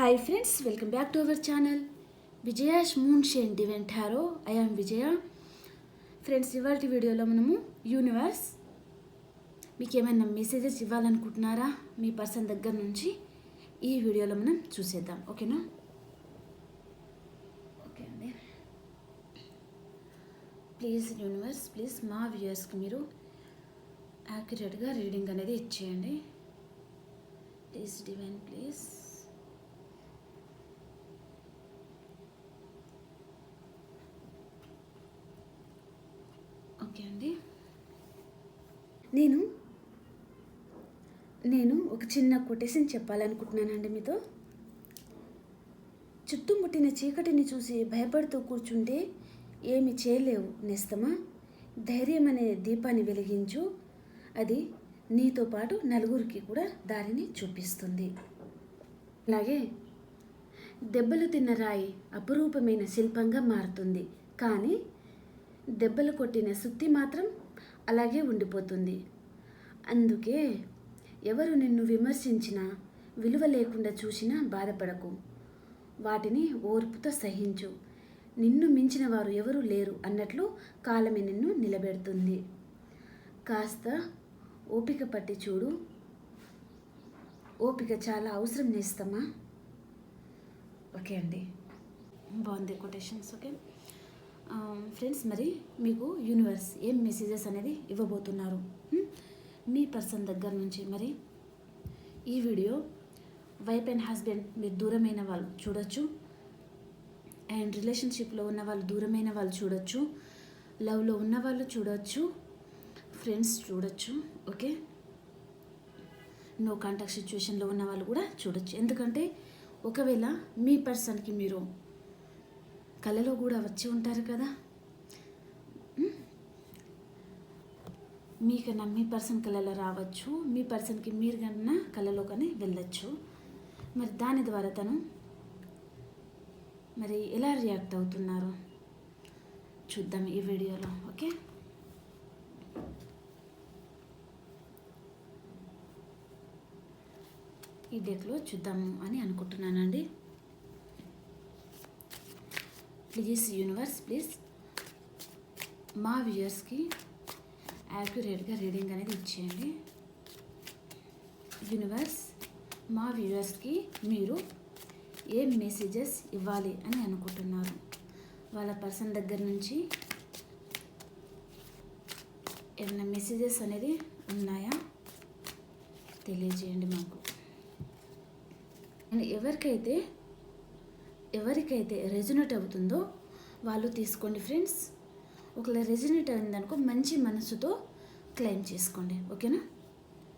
Hi friends welcome back to our channel Vijaya moon shine divine harrow I am Vijaya friends ఇవాళ వీడియోలో మనము universe మీకు ఏమైనా messages ఇవ్వాలనుకుంటున్నారా? మీ person దగ్గర నుంచి ఈ వీడియోలో మనం చూసేద్దాం. ఓకేనా ఓకే అండి. ప్లీజ్ యూనివర్స్ ప్లీజ్ మా వ్యూయర్స్కి మీరు యాక్యురేట్గా రీడింగ్ అనేది ఇచ్చేయండి. ప్లీజ్ డివైన్ ప్లీజ్ ఓకే అండి. నేను నేను ఒక చిన్న కొటేషన్ చెప్పాలనుకుంటున్నానండి మీతో. చుట్టుముట్టిన చీకటిని చూసి భయపడుతూ కూర్చుంటే ఏమి చేయలేవు నేస్తమా? ధైర్యం అనే దీపాన్ని వెలిగించు. అది నీతో పాటు నలుగురికి కూడా దారిని చూపిస్తుంది. అలాగే దెబ్బలు తిన్న రాయి అపురూపమైన శిల్పంగా మారుతుంది. కానీ దెబ్బలు కొట్టిన సుత్తి మాత్రం అలాగే ఉండిపోతుంది. అందుకే ఎవరు నిన్ను విమర్శించినా విలువ లేకుండా చూసినా బాధపడకు. వాటిని ఓర్పుతో సహించు. నిన్ను మించిన వారు ఎవరు లేరు అన్నట్లు కాలమే నిన్ను నిలబెడుతుంది. కాస్త ఓపిక పట్టి చూడు. ఓపిక చాలా అవసరం నేస్తమా ఓకే అండి. బాగుంది కొటేషన్స్ ఓకే. ఫ్రెండ్స్ మరి మీకు యూనివర్స్ ఏం మెసేజెస్ అనేది ఇవ్వబోతున్నారు? మీ పర్సన్ దగ్గర నుంచి మరి ఈ వీడియో వైఫ్ అండ్ హస్బెండ్ మీరు దూరమైన వాళ్ళు చూడొచ్చు. అండ్ రిలేషన్షిప్లో ఉన్న వాళ్ళు దూరమైన వాళ్ళు చూడొచ్చు. లవ్లో ఉన్న వాళ్ళు చూడొచ్చు. ఫ్రెండ్స్ చూడొచ్చు ఓకే? నో కాంటాక్ట్ సిచ్యువేషన్లో ఉన్న వాళ్ళు కూడా చూడొచ్చు. ఎందుకంటే ఒకవేళ మీ పర్సన్కి మీరు కళలో కూడా వచ్చి ఉంటారు కదా? మీకన్నా మీ పర్సన్ కళలో రావచ్చు. మీ పర్సన్కి మీరు కన్నా కళలో కానీ వెళ్ళొచ్చు. మరి దాని ద్వారా తను మరి ఎలా రియాక్ట్ అవుతున్నారు? చూద్దాం ఈ వీడియోలో ఓకే? ఈ డెక్లో చూద్దాము అని అనుకుంటున్నానండి. Please universe please. మా వ్యూయర్స్కి యాక్యురేట్గా రీడింగ్ అనేది ఇచ్చేయండి. యూనివర్స్ మా వ్యూయర్స్కి మీరు ఏ మెసేజెస్ ఇవ్వాలి అని అనుకుంటున్నారు? వాళ్ళ పర్సన్ దగ్గర నుంచి ఏమైనా మెసేజెస్ అనేది ఉన్నాయా? తెలియజేయండి మాకు. అండ్ ఎవరికైతే ఎవరికైతే రెజొనేట్ అవుతుందో వాళ్ళు తీసుకోండి ఫ్రెండ్స్ ఒకవేళ రెజొనేట్ అయిందనుకో మంచి మనసుతో క్లెయిమ్ చేసుకోండి. ఓకేనా?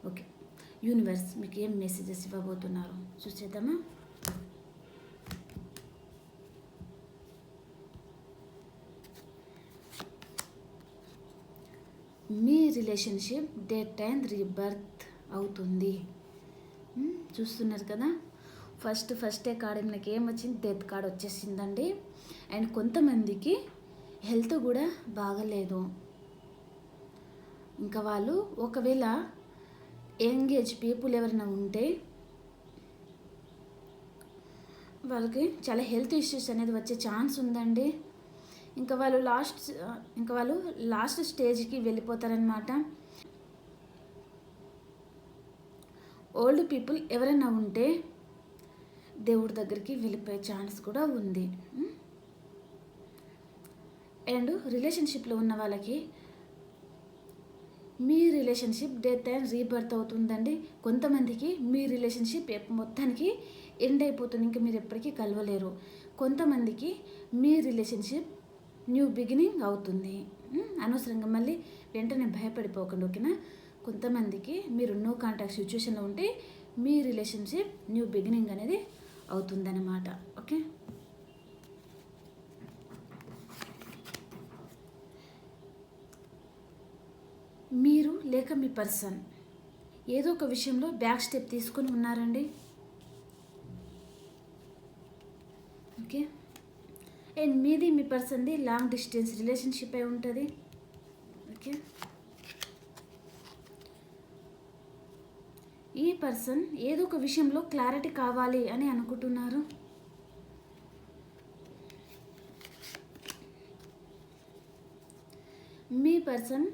ఓకే. యూనివర్స్ మీకు ఏం మెసేజెస్ ఇవ్వబోతున్నారు? చూసేద్దామా? మీ రిలేషన్షిప్ డేట్ అండ్ రీబర్త్ అవుతుంది. చూస్తున్నారు కదా? ఫస్ట్ ఫస్టే కార్డ్ నాకు ఏమొచ్చింది డెత్ కార్డ్ వచ్చేసిందండి. అండ్ కొంతమందికి హెల్త్ కూడా బాగలేదు. ఇంకా వాళ్ళు ఒకవేళ యంగ్ ఏజ్ పీపుల్ ఎవరైనా ఉంటే వాళ్ళకి చాలా హెల్త్ ఇష్యూస్ అనేది వచ్చే ఛాన్స్ ఉందండి. ఇంకా వాళ్ళు లాస్ట్ ఇంకా వాళ్ళు లాస్ట్ స్టేజ్కి వెళ్ళిపోతారనమాట ఓల్డ్ పీపుల్ ఎవరైనా ఉంటే దేవుడి దగ్గరికి వెళ్ళిపోయే ఛాన్స్ కూడా ఉంది. అండ్ రిలేషన్షిప్లో ఉన్న వాళ్ళకి మీ రిలేషన్షిప్ డెత్ అండ్ రీబర్త్ అవుతుందండి. కొంతమందికి మీ రిలేషన్షిప్ మొత్తానికి ఎండ్ అయిపోతుంది. ఇంకా మీరు ఎప్పటికీ కలవలేరు. కొంతమందికి మీ రిలేషన్షిప్ న్యూ బిగినింగ్ అవుతుంది. అనవసరంగా మళ్ళీ వెంటనే భయపడిపోకండి ఓకేనా? కొంతమందికి మీరు నో కాంటాక్ట్ సిచ్యువేషన్లో ఉంటే మీ రిలేషన్షిప్ న్యూ బిగినింగ్ అనేది అవుతుందన్నమాట. ఓకే? మీరు లేక మీ పర్సన్ ఏదో ఒక విషయంలో బ్యాక్ స్టెప్ తీసుకొని ఉన్నారండి? ఓకే? అండ్ మీది మీ పర్సన్ది లాంగ్ డిస్టెన్స్ రిలేషన్షిప్ అయి ఉంటుంది. ఓకే? ఈ పర్సన్ ఏదో ఒక విషయంలో క్లారిటీ కావాలి అని అనుకుంటున్నారు. మీ పర్సన్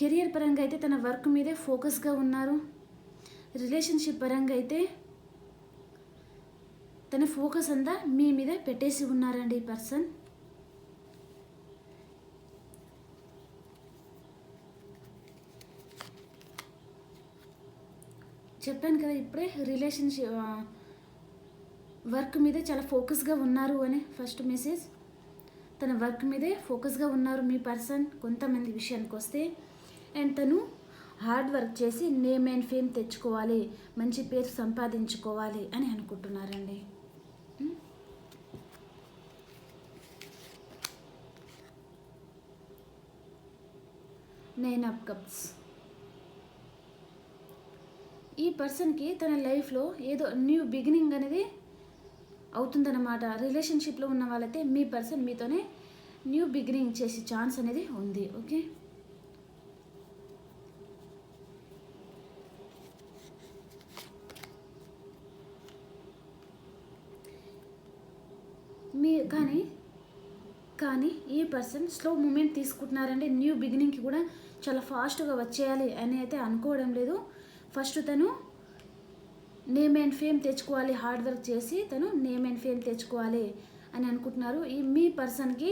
కెరియర్ పరంగా అయితే తన వర్క్ మీదే ఫోకస్గా ఉన్నారు. రిలేషన్షిప్ పరంగా అయితే తన ఫోకస్ అంతా మీ మీదే పెట్టేసి ఉన్నారండి ఈ పర్సన్. చెప్పాను కదా ఇప్పుడే రిలేషన్షిప్ వర్క్ మీదే చాలా ఫోకస్గా ఉన్నారు అని ఫస్ట్ మెసేజ్ తన వర్క్ మీదే ఫోకస్గా ఉన్నారు మీ పర్సన్ కొంతమంది విషయానికి వస్తే. అండ్ తను హార్డ్ వర్క్ చేసి నేమ్ అండ్ ఫేమ్ తెచ్చుకోవాలి మంచి పేరు సంపాదించుకోవాలి అని అనుకుంటున్నారండి. నేను నైన్ అప్ కప్స్ ఈ పర్సన్కి తన లైఫ్లో ఏదో న్యూ బిగినింగ్ అనేది అవుతుందన్నమాట. రిలేషన్షిప్లో ఉన్న వాళ్ళైతే మీ పర్సన్ మీతోనే న్యూ బిగినింగ్ చేసే ఛాన్స్ అనేది ఉంది. ఓకే? మీ కానీ కానీ ఈ పర్సన్ స్లో మూమెంట్ తీసుకుంటున్నారంటే న్యూ బిగినింగ్కి కూడా చాలా ఫాస్ట్గా వచ్చేయాలి అని అయితే అనుకోవడం లేదు. ఫస్ట్ తను నేమ్ అండ్ ఫేమ్ తెచ్చుకోవాలి హార్డ్ వర్క్ చేసి తను నేమ్ అండ్ ఫేమ్ తెచ్చుకోవాలి అని అనుకుంటున్నారు. ఈ మీ పర్సన్కి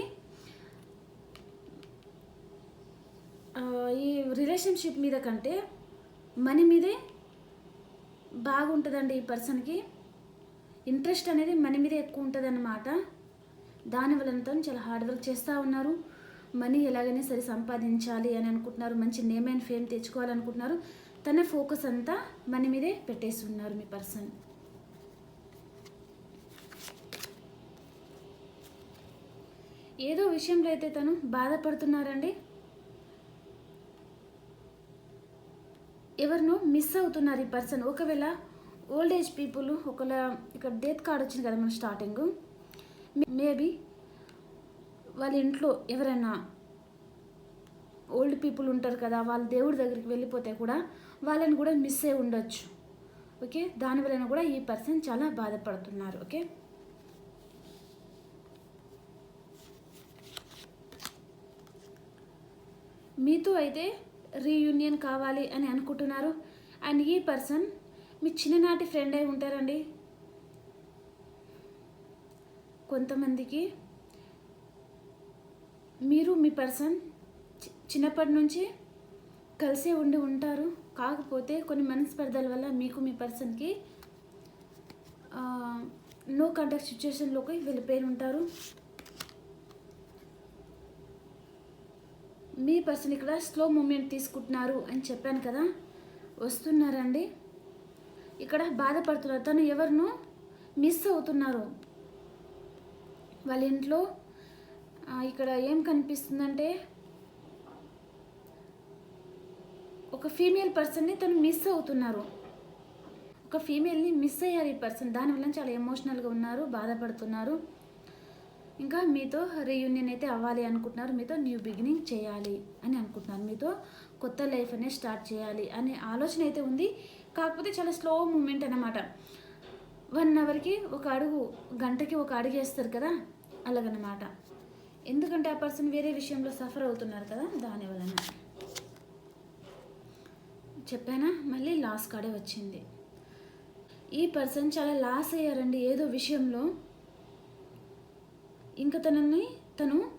ఈ రిలేషన్షిప్ మీద కంటే మనీ మీదే బాగుంటుందండి ఈ పర్సన్కి. ఇంట్రెస్ట్ అనేది మనీ మీద ఎక్కువ ఉంటుంది అన్నమాట దానివల్ల తను చాలా హార్డ్ వర్క్ చేస్తూ ఉన్నారు. మనీ ఎలాగైనా సరే సంపాదించాలి అని అనుకుంటున్నారు. మంచి నేమ్ అండ్ ఫేమ్ తెచ్చుకోవాలనుకుంటున్నారు. తన ఫోకస్ అంతా మన మీదే పెట్టేసి ఉన్నారు మీ పర్సన్. ఏదో విషయంలో అయితే తను బాధపడుతున్నారండి. ఎవరినో మిస్ అవుతున్నారు ఈ పర్సన్. ఒకవేళ ఓల్డ్ ఏజ్ పీపుల్ ఒకవేళ ఇక్కడ డెత్ కార్డ్ వచ్చింది కదా మన స్టార్టింగ్. మేబీ వాళ్ళ ఇంట్లో ఎవరైనా ఓల్డ్ పీపుల్ ఉంటారు కదా వాళ్ళ దేవుడి దగ్గరికి వెళ్ళిపోతే కూడా వాళ్ళని కూడా మిస్ అయి ఉండొచ్చు. ఓకే? దానివలన కూడా ఈ పర్సన్ చాలా బాధపడుతున్నారు. ఓకే? మీతో అయితే రీయూనియన్ కావాలి అని అనుకుంటున్నారు. అండ్ ఈ పర్సన్ మీ చిన్ననాటి ఫ్రెండ్ అయి ఉంటారండి. కొంతమందికి మీరు మీ పర్సన్ చి- చిన్నప్పటి నుంచి కలిసే ఉండి ఉంటారు. కాకపోతే కొన్ని మనస్పర్ధల వల్ల మీకు మీ పర్సన్కి నో కాంటాక్ట్ సిచ్యువేషన్లోకి వెళ్ళిపోయి ఉంటారు. మీ పర్సన్ ఇక్కడ స్లో మూమెంట్ తీసుకుంటున్నారు అని చెప్పాను కదా వస్తున్నారండి. ఇక్కడ బాధపడుతున్నారు. తను ఎవరినో మిస్ అవుతున్నారు. వాళ్ళ ఇంట్లో ఇక్కడ ఏం కనిపిస్తుందంటే ఒక ఫీమేల్ పర్సన్ని తను మిస్ అవుతున్నారు. ఒక ఫీమేల్ని మిస్ అయ్యారు ఈ పర్సన్ దానివల్ల చాలా ఎమోషనల్గా ఉన్నారు బాధపడుతున్నారు. ఇంకా మీతో రీయూనియన్ అయితే అవ్వాలి అనుకుంటున్నారు. మీతో న్యూ బిగినింగ్ చేయాలి అని అనుకుంటున్నారు. మీతో కొత్త లైఫ్ అనేది స్టార్ట్ చేయాలి అనే ఆలోచన అయితే ఉంది. కాకపోతే చాలా స్లో మూమెంట్ అన్నమాట. వన్ అవర్కి ఒక అడుగు గంటకి ఒక అడుగు వేస్తారు కదా? అలాగనమాట. ఎందుకంటే ఆ పర్సన్ వేరే విషయంలో సఫర్ అవుతున్నారు కదా? దానివలన చెప్పానా? మళ్ళీ లాస్ కాడే వచ్చింది. ఈ పర్సన్ చాలా లాస్ అయ్యారండి ఏదో విషయంలో. ఇంకా తనని తను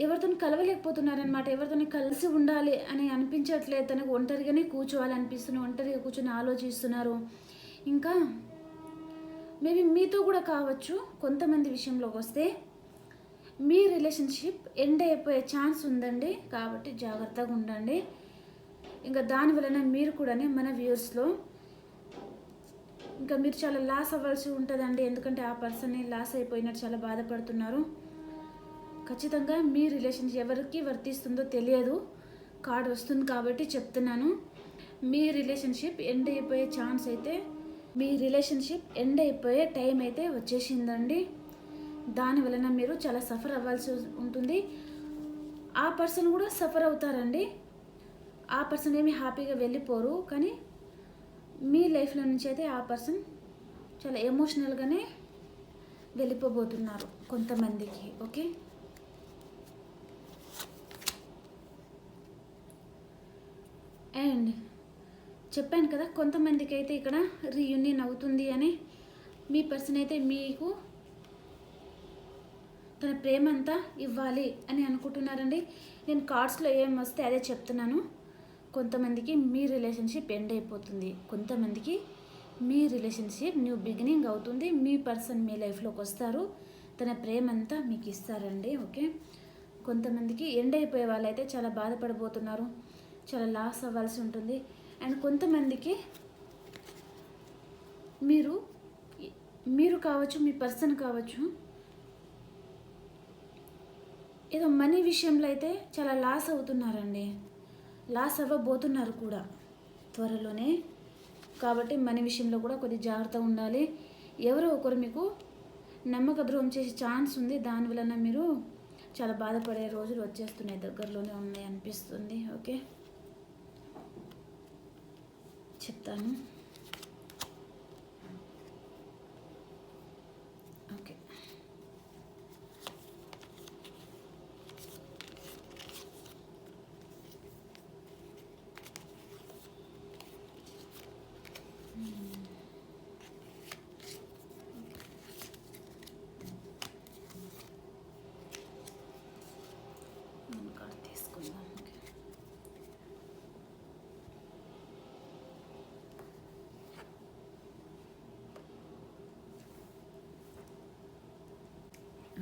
ఎవరితో కలవలేకపోతున్నారనమాట ఎవరితో కలిసి ఉండాలి అని అనిపించట్లేదు. తనకు ఒంటరిగానే కూర్చోవాలి అనిపిస్తుంది ఒంటరిగా కూర్చొని ఆలోచిస్తున్నారు. ఇంకా మేబీ మీతో కూడా కావచ్చు కొంతమంది విషయంలోకి వస్తే మీ రిలేషన్షిప్ ఎండ్ అయిపోయే ఛాన్స్ ఉందండి. కాబట్టి జాగ్రత్తగా ఉండండి. ఇంకా దాని వలన మీరు కూడా మన వ్యూర్స్లో ఇంకా మీరు చాలా లాస్ అవ్వాల్సి ఉంటుందండి. ఎందుకంటే ఆ పర్సన్ని లాస్ అయిపోయినట్టు చాలా బాధపడుతున్నారు. ఖచ్చితంగా మీ రిలేషన్షిప్ ఎవరికి వర్తిస్తుందో తెలియదు. కార్డ్ వస్తుంది కాబట్టి చెప్తున్నాను. మీ రిలేషన్షిప్ ఎండ్ అయిపోయే ఛాన్స్ అయితే మీ రిలేషన్షిప్ ఎండ్ అయిపోయే టైం అయితే వచ్చేసిందండి. దాని వలన మీరు చాలా సఫర్ అవ్వాల్సి ఉంటుంది. ఆ పర్సన్ కూడా సఫర్ అవుతారండి. ఆ పర్సన్ ఏమి హ్యాపీగా వెళ్ళిపోరు కానీ మీ లైఫ్లో నుంచి అయితే ఆ పర్సన్ చాలా ఎమోషనల్గానే వెళ్ళిపోబోతున్నారు కొంతమందికి ఓకే అండ్ చెప్పాను కదా కొంతమందికి అయితే ఇక్కడ రీయూనియన్ అవుతుంది అని మీ పర్సన్ అయితే మీకు తన ప్రేమంతా ఇవ్వాలి అని అనుకుంటున్నారండి. నేను కార్డ్స్లో ఏం వస్తే అదే చెప్తున్నాను. కొంతమందికి మీ రిలేషన్షిప్ ఎండ్ అయిపోతుంది. కొంతమందికి మీ రిలేషన్షిప్ న్యూ బిగినింగ్ అవుతుంది. మీ పర్సన్ మీ లైఫ్లోకి వస్తారు. తన ప్రేమంతా మీకు ఇస్తారండి. ఓకే? కొంతమందికి ఎండ్ అయిపోయే వాళ్ళైతే చాలా బాధపడబోతున్నారు. చాలా లాస్ అవ్వాల్సి ఉంటుంది. అండ్ కొంతమందికి మీరు మీరు కావచ్చు మీ పర్సన్ కావచ్చు ఏదో మనీ విషయంలో అయితే చాలా లాస్ అవుతున్నారండి. లాస్ అవ్వబోతున్నారు కూడా త్వరలోనే. కాబట్టి మన విషయంలో కూడా కొద్ది జాగ్రత్త ఉండాలి. ఎవరో ఒకరు మీకు నమ్మక ద్రోహం చేసే ఛాన్స్ ఉంది. దాని వలన మీరు చాలా బాధపడే రోజులు వచ్చేస్తున్నాయి. దగ్గరలోనే ఉన్నాయి అనిపిస్తుంది. ఓకే? చెప్తాను ఓకే మన కార్డ్ తీసుకుందాం ఓకే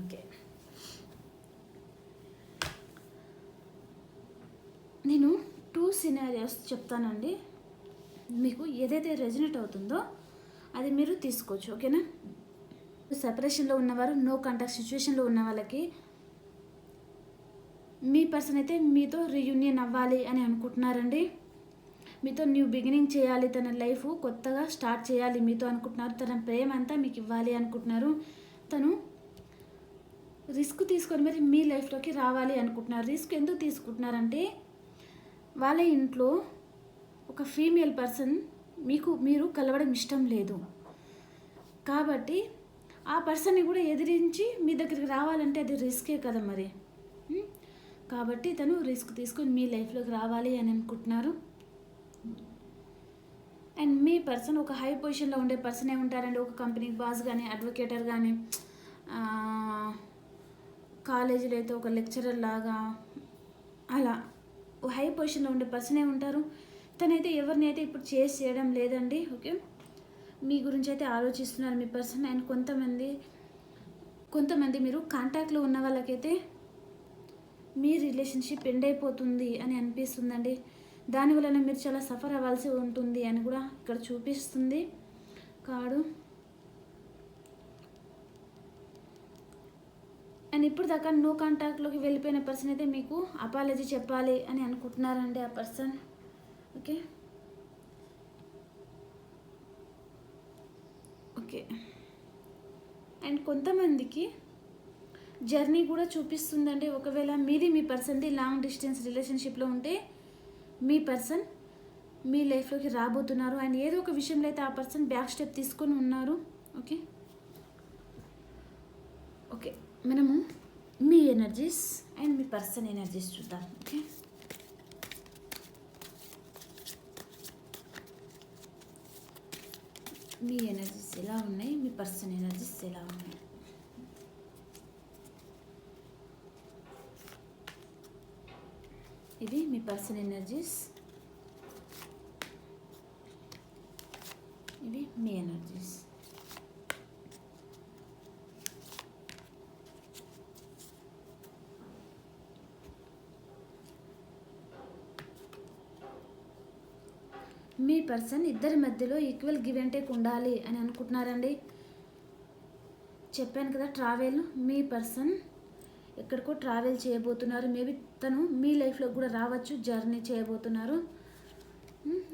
ఓకే. నేను టూ సినారియోస్ చెప్తానండి. మీకు ఏదైతే రెజినేట్ అవుతుందో అది మీరు తీసుకోవచ్చు ఓకేనా? సెపరేషన్లో ఉన్నవారు నో కాంటాక్ట్ సిచ్యువేషన్లో ఉన్న వాళ్ళకి మీ పర్సన్ అయితే మీతో రీయూనియన్ అవ్వాలి అని అనుకుంటున్నారండి. మీతో న్యూ బిగినింగ్ చేయాలి తన లైఫ్ కొత్తగా స్టార్ట్ చేయాలి మీతో అనుకుంటున్నారు. తన ప్రేమ అంతా మీకు ఇవ్వాలి అనుకుంటున్నారు. తను రిస్క్ తీసుకొని మరి మీ లైఫ్లోకి రావాలి అనుకుంటున్నారు. రిస్క్ ఎందుకు తీసుకుంటున్నారంటే వాళ్ళ ఇంట్లో ఒక ఫీమేల్ పర్సన్ మీకు మీరు కలవడం ఇష్టం లేదు. కాబట్టి ఆ పర్సన్ని కూడా ఎదిరించి మీ దగ్గరికి రావాలంటే అది రిస్కే కదా మరి. కాబట్టి తను రిస్క్ తీసుకొని మీ లైఫ్లోకి రావాలి అని అనుకుంటున్నారు. అండ్ మీ పర్సన్ ఒక హై పొజిషన్లో ఉండే పర్సనే ఉంటారండి. ఒక కంపెనీకి బాస్ కానీ అడ్వకేటర్ కానీ కాలేజీలో అయితే ఒక లెక్చరర్ లాగా అలా హై పొజిషన్లో ఉండే పర్సనే ఉంటారు. తనైతే ఎవరిని అయితే ఇప్పుడు చేసి చేయడం లేదండి ఓకే? మీ గురించి అయితే ఆలోచిస్తున్నారు మీ పర్సన్. అండ్ కొంతమంది కొంతమంది మీరు కాంటాక్ట్లో ఉన్న వాళ్ళకైతే మీ రిలేషన్షిప్ ఎండ్ అయిపోతుంది అని అనిపిస్తుందండి. దానివలన మీరు చాలా సఫర్ అవ్వాల్సి ఉంటుంది అని కూడా ఇక్కడ చూపిస్తుంది. కాడు. అండ్ ఇప్పుడు దాకా నో కాంటాక్ట్లోకి వెళ్ళిపోయిన పర్సన్ అయితే మీకు అపాలజీ చెప్పాలి అని అనుకుంటున్నారండి ఆ పర్సన్ ఓకే ఓకే అండ్ కొంతమందికి జర్నీ కూడా చూపిస్తుందండి. ఒకవేళ మీది మీ పర్సన్ది లాంగ్ డిస్టెన్స్ రిలేషన్షిప్లో ఉంటే మీ పర్సన్ మీ లైఫ్లోకి రాబోతున్నారు. అండ్ ఏదో ఒక విషయంలో అయితే ఆ పర్సన్ బ్యాక్ స్టెప్ తీసుకొని ఉన్నారు. ఓకే ఓకే మనము మీ ఎనర్జీస్ అండ్ మీ పర్సన్ ఎనర్జీస్ చూద్దాం ఓకే మీ ఎనర్జీస్ ఎలా ఉన్నాయి? మీ పర్సన్ ఎనర్జీస్ ఎలా ఉన్నాయి? ఇది మీ పర్సన్ ఎనర్జీస్ ఇవి మీ ఎనర్జీస్ మీ పర్సన్ ఇద్దరి మధ్యలో ఈక్వల్ గివ్ అండ్ టేక్ ఉండాలి అని అనుకుంటున్నారండి. చెప్పాను కదా ట్రావెల్ మీ పర్సన్ ఎక్కడికో ట్రావెల్ చేయబోతున్నారు. మేబీ తను మీ లైఫ్లో కూడా రావచ్చు జర్నీ చేయబోతున్నారు.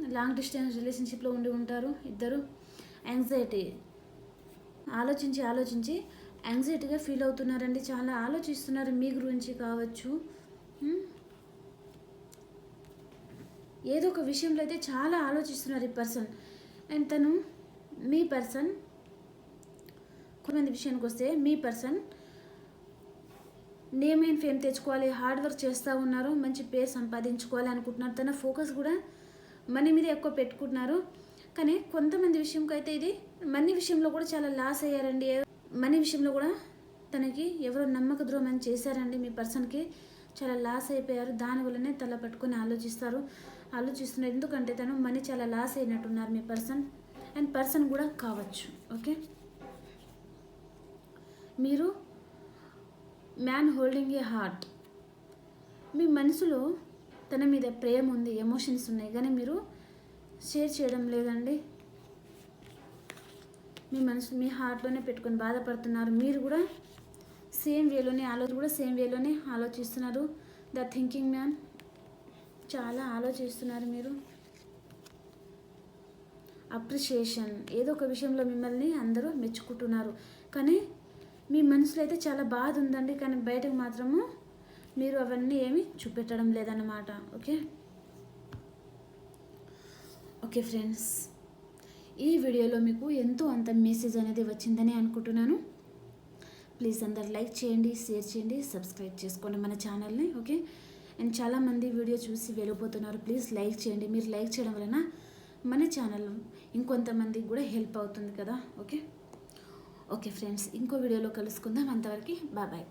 లాంగ్ డిస్టెన్స్ రిలేషన్షిప్లో ఉండి ఉంటారు ఇద్దరు. యాంగ్జైటీ ఆలోచించి ఆలోచించి యాంగ్జైటీగా ఫీల్ అవుతున్నారండి. చాలా ఆలోచిస్తున్నారు. మీ గురించి కావచ్చు. ఏదో ఒక విషయంలో అయితే చాలా ఆలోచిస్తున్నారు ఈ పర్సన్. అండ్ తను మీ పర్సన్ కొంతమంది విషయానికి వస్తే మీ పర్సన్ నేమ్ అండ్ ఫేమ్ తెచ్చుకోవాలి హార్డ్ వర్క్ చేస్తూ ఉన్నారు మంచి పేరు సంపాదించుకోవాలి అనుకుంటున్నారు. తన ఫోకస్ కూడా మనీ మీద ఎక్కువ పెట్టుకుంటున్నారు. కానీ కొంతమంది విషయంకి అయితే ఇది మనీ విషయంలో కూడా చాలా లాస్ అయ్యారండి. మనీ విషయంలో కూడా తనకి ఎవరో నమ్మక ద్రోహం చేశారండి మీ పర్సన్కి. చాలా లాస్ అయిపోయారు. దానివల్లనే తల పట్టుకొని ఆలోచిస్తారు. ఆలోచిస్తున్నారు. ఎందుకంటే తను మనీ చాలా లాస్ అయినట్టున్నారు మీ పర్సన్. అండ్ పర్సన్ కూడా కావచ్చు. ఓకే? మీరు మ్యాన్ హోల్డింగ్ ఏ హార్ట్. మీ మనసులో తన మీద ప్రేమ ఉంది ఎమోషన్స్ ఉన్నాయి. కానీ మీరు షేర్ చేయడం లేదండి. మీ మనసు మీ హార్ట్లోనే పెట్టుకొని బాధపడుతున్నారు. మీరు కూడా సేమ్ వేలోనే ఆలోచన కూడా సేమ్ వేలోనే ఆలోచిస్తున్నారు. The thinking man. చాలా ఆలోచిస్తున్నారు మీరు? అప్రిషియేషన్ ఏదో ఒక విషయంలో మిమ్మల్ని అందరూ మెచ్చుకుంటున్నారు. కానీ మీ మనసులో అయితే చాలా బాధ ఉందండి. కానీ బయటకు మాత్రము మీరు అవన్నీ ఏమి చూపెట్టడం లేదన్నమాట. ఓకే? Okay friends. ఈ వీడియోలో మీకు ఎంతో అంత మెసేజ్ అనేది వచ్చిందని అనుకుంటున్నాను. ప్లీజ్ అందరు లైక్ చేయండి షేర్ చేయండి సబ్స్క్రైబ్ చేసుకోండి మన ఛానల్ని ఓకే? అండ్ చాలామంది వీడియో చూసి వెళ్ళిపోతున్నారు. ప్లీజ్ లైక్ చేయండి. మీరు లైక్ చేయడం వలన మన ఛానల్ ఇంకొంతమందికి కూడా హెల్ప్ అవుతుంది కదా. ఓకే? ఓకే ఫ్రెండ్స్ ఇంకో వీడియోలో కలుసుకుందాం. అంతవరకు బాబాయ్